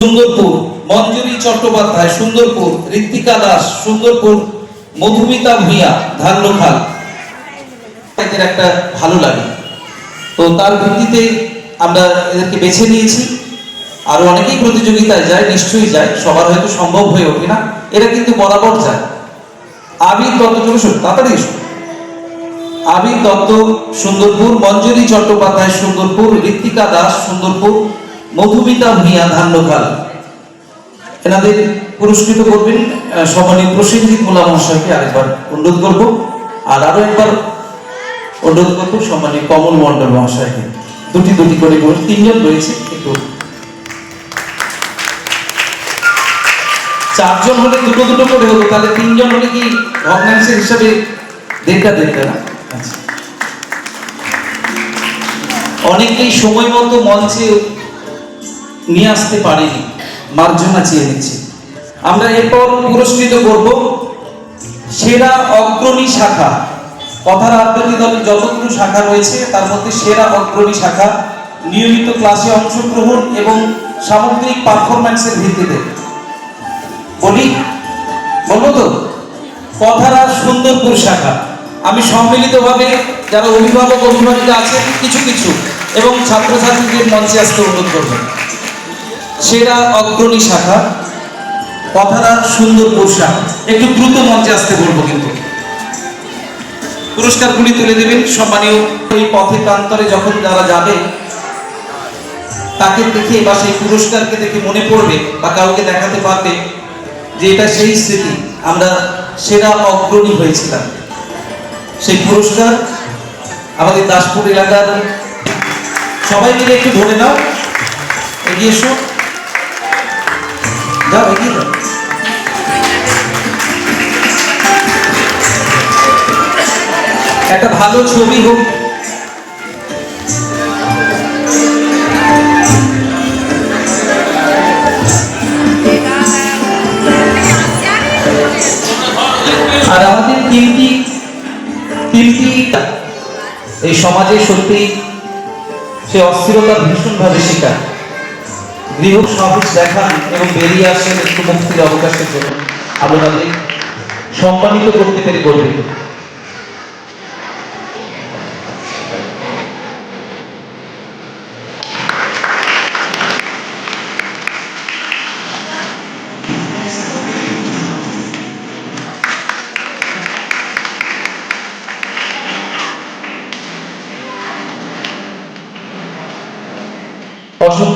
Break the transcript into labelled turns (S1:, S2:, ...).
S1: সুন্দরপুর মঞ্জুরি চট্টোপাধ্যায় সুন্দরপুর ঋত্বিকা দাস সুন্দরপুর মধুমিতা ভূঁইয়া ধান্যখাল এদের একটা ভালো লাগে। তো তার ভিত্তিতে আমরা এদেরকে বেছে নিয়েছি। আরও অনেকেই প্রতিযোগিতায় যায় নিশ্চয়ই যায়। সবার হয়তো সম্ভব হয়ে ওঠে না। এরা কিন্তু বরাবর যায়। আবির দত্ত চলে এসো, তাড়াতাড়ি এসো। আবির দত্ত সুন্দরপুর মঞ্জুরি চট্টোপাধ্যায় সুন্দরপুর ঋত্বিকা দাস সুন্দরপুর মধুমিতা ভূঁইয়া ধান্যখাল এনাদের পুরস্কৃত করবেন আহ, সম্মানীয় প্রসেনজিৎ মোল্লা মহাশয়কে আরেকবার অনুরোধ করব। আর আরও একবার অনুরোধ করব সম্মানীয় কমল মন্ডল মহাশয়কে। দুটি দুটি করে তিনজন রয়েছে একটু চারজন হলে দুটো দুটো করে হতো তাহলে তিনজন হলে কি ভগ্নাংশের হিসাবে দেড়টা দেড়টা না? আচ্ছা। অনেকেই সময় মতো মঞ্চে নিয়ে আসতে পারেনি, মার্জনা চেয়ে নিচ্ছে। আমরা এরপর পুরস্কৃত করব সেরা অগ্রণী শাখা। কথার আবৃত্তি দলে যতগুলো শাখা রয়েছে, তার মধ্যে সেরা অগ্রণী শাখা, নিয়মিত ক্লাসে অংশগ্রহণ এবং সামগ্রিক পারফরম্যান্সের ভিত্তিতে। বলি, বলব তো, কথারা সুন্দরপুর শাখা। আমি সম্মিলিতভাবে যারা অভিভাবক, অভিভাবিকা আছেন, কিছু কিছু, এবং ছাত্রছাত্রীদের মঞ্চে আসতে অনুরোধ করবেন সেরা অগ্রণী শাখা কথারা সুন্দর শাখা একটু দ্রুত মঞ্চে আসতে বলব কিন্তু। পুরস্কারগুলি তুলে দেবেন। সম্মানীয় এই পথে প্রান্তরে যখন যারা যাবে, তাকে দেখে বা সেই পুরস্কারকে দেখে মনে পড়বে বা কাউকে দেখাতে পারবে যে এটা সেই স্মৃতি, আমরা সেরা অগ্রণী হয়েছিলাম। সেই পুরস্কার আমাদের দাসপুর এলাকার সবাই মিলে একটু ধরে নাও, এগিয়ে এসো। যাও এগিয়ে যাও একটা ভালো ছবি হোক। আর আমাদের তিনটি তিনটি এই সমাজে সত্যি সে অস্থিরতার ভীষণভাবে শিকার। গৃহ সহজ দেখান এবং বেরিয়ে আসেন একটু মুক্তির অবকাশের জন্য। আমরা তাদের সম্মানিত করতে পেরে গর্বিত অসংখ্য